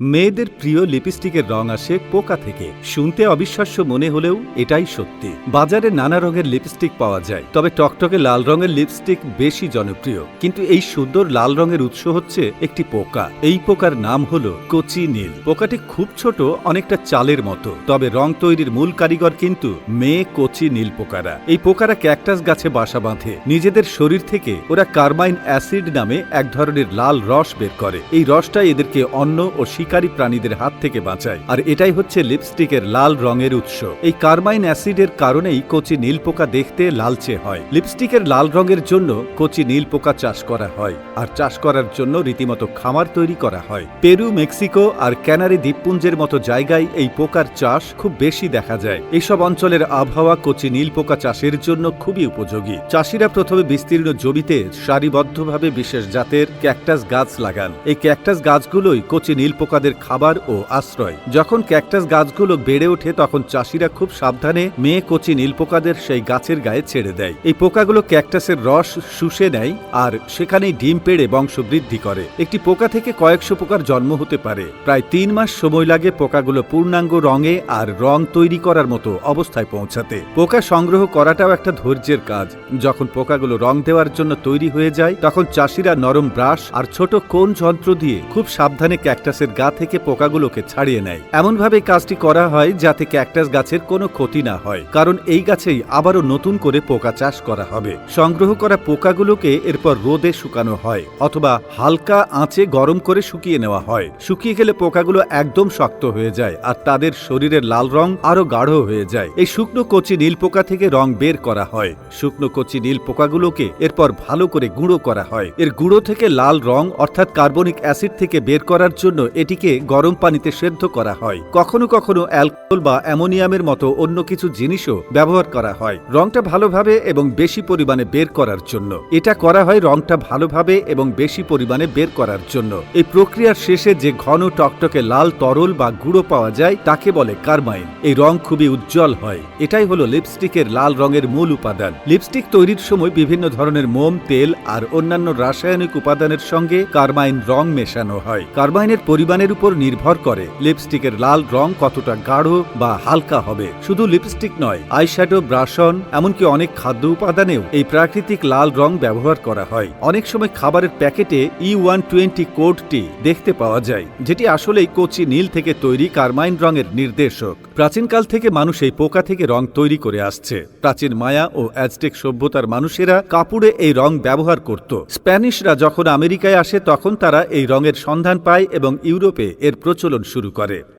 মেয়েদের প্রিয় লিপস্টিকের রং আসে পোকা থেকে। শুনতে অবিশ্বাস্য মনে হলেও এটাই সত্যি। বাজারে নানা রঙের লিপস্টিক পাওয়া যায়, তবে টকটকে লাল রঙের লিপস্টিক বেশি জনপ্রিয়। কিন্তু এই সুন্দর লাল রঙের উৎস হচ্ছে একটি পোকা। এই পোকার নাম হল কচি নীল। পোকাটি খুব ছোট, অনেকটা চালের মতো। তবে রং তৈরির মূল কারিগর কিন্তু মেয়ে কচি নীল পোকারা। এই পোকারা ক্যাকটাস গাছে বাসা বাঁধে। নিজেদের শরীর থেকে ওরা কার্মাইন অ্যাসিড নামে এক ধরনের লাল রস বের করে। এই রসটা এদেরকে অন্ন ও শিকারী প্রাণীদের হাত থেকে বাঁচায়। আর এটাই হচ্ছে লিপস্টিকের লাল রঙের উৎস। এই কার্মাইন অ্যাসিডের কারণেই কচি নীল পোকা দেখতে লালচে হয়। লিপস্টিকের লাল রঙের জন্য কচি নীল পোকা চাষ করা হয়। আর চাষ করার জন্য রীতিমতো খামার তৈরি করা হয়। পেরু, মেক্সিকো আর ক্যানারি দ্বীপপুঞ্জের মতো জায়গায় এই পোকার চাষ খুব বেশি দেখা যায়। এইসব অঞ্চলের আবহাওয়া কচি নীল পোকা চাষের জন্য খুবই উপযোগী। চাষিরা প্রথমে বিস্তীর্ণ জমিতে সারিবদ্ধভাবে বিশেষ জাতের ক্যাকটাস গাছ লাগান। এই ক্যাকটাস গাছগুলোই কচি নীল পোকাদের খাবার ও আশ্রয়। যখন ক্যাকটাস গাছগুলো বেড়ে ওঠে, তখন চাষিরা খুব সাবধানে মেয়ে কচি নীল পোকাদের সেই গাছের গায়ে ছেড়ে দেয়। এই পোকাগুলো ক্যাকটাসের রস শুষে নেয় আর সেখানেই ডিম পেড়ে বংশবৃদ্ধি করে। একটি পোকা থেকে কয়েকশো পোকার জন্ম হতে পারে। প্রায় তিন মাস সময় লাগে পোকাগুলো পূর্ণাঙ্গ রঙে আর রং তৈরি করার মতো অবস্থায় পৌঁছাতে। পোকা সংগ্রহ করাটাও একটা ধৈর্যের কাজ। যখন পোকাগুলো রং দেওয়ার জন্য তৈরি হয়ে যায়, তখন চাষিরা নরম ব্রাশ আর ছোট কোন যন্ত্র দিয়ে খুব সাবধানে ক্যাকটাসের গা থেকে পোকাগুলোকে ছাড়িয়ে নেয়। এমনভাবে কাজটি করা হয় যাতে ক্যাকটাস গাছের কোনো ক্ষতি না হয়, কারণ এই গাছেই আবারও নতুন করে পোকা চাষ করা হবে। সংগ্রহ করা পোকাগুলোকে এরপর রোদে শুকানো হয়, অথবা হালকা আঁচে গরম করে শুকিয়ে নেওয়া হয়। শুকিয়ে গেলে পোকাগুলো একদম শক্ত হয়ে যায় আর তাদের শরীরের লাল রং আরও গাঢ় হয়ে যায়। এই শুকনো কচি নীল পোকা থেকে রং বের করা হয়। শুকনো কচি নীল পোকাগুলোকে এরপর ভালো করে গুঁড়ো করা হয়। এর গুঁড়ো থেকে লাল রং, অর্থাৎ কার্বনিক অ্যাসিড থেকে বের করার জন্য এটিকে গরম পানিতে সেদ্ধ করা হয়। কখনো কখনো অ্যালকোহল বা অ্যামোনিয়ামের মতো অন্য কিছু জিনিসও ব্যবহার করা হয়। রংটা ভালোভাবে এবং বেশি পরিমাণে বের করার জন্য। এটা করা হয় রংটা ভালোভাবে এবং বেশি পরিমাণে বের করার জন্য। এই প্রক্রিয়ার শেষে যে ঘন টকটকে লাল তরল বা গুঁড়ো পাওয়া যায়, তাকে বলে কার্মাইন। এই রং খুবই উজ্জ্বল হয়। এটাই হলো লিপস্টিকের লাল রঙের মূল উপাদান। লিপস্টিক তৈরির সময় বিভিন্ন ধরনের মোম, তেল আর অন্যান্য রাসায়নিক উপাদানের সঙ্গে কার্মাইন রং মেশানো হয়। কার্মাইনের পরিমাণের উপর নির্ভর করে। লিপস্টিকের লাল রং কতটা গাঢ় বা হালকা হবে, শুধু লিপস্টিক নয়, আইশ্যাডো, ব্রাশন, এমনকি অনেক খাদ্য উপাদানেও এই প্রাকৃতিক লাল রং ব্যবহার করা হয়। অনেক সময় খাবারের প্যাকেটে ই ওয়ান টোয়েন্টি কোডটি দেখতে পাওয়া যায়, যেটি আসলেই কচি নীল থেকে তৈরি কার্মাইন রঙের নির্দেশক। প্রাচীনকাল থেকে মানুষ এই পোকা থেকে রং তৈরি করে আসছে। প্রাচীন মায়া ও অ্যাজটেক সভ্যতার মানুষেরা কাপড়ে এই রং ব্যবহার করত। স্প্যানিশরা যখন আমেরিকায় আসে, তখন তারা এই রঙের সন্ধান পায় এবং ইউরোপে এর প্রচলন শুরু করে।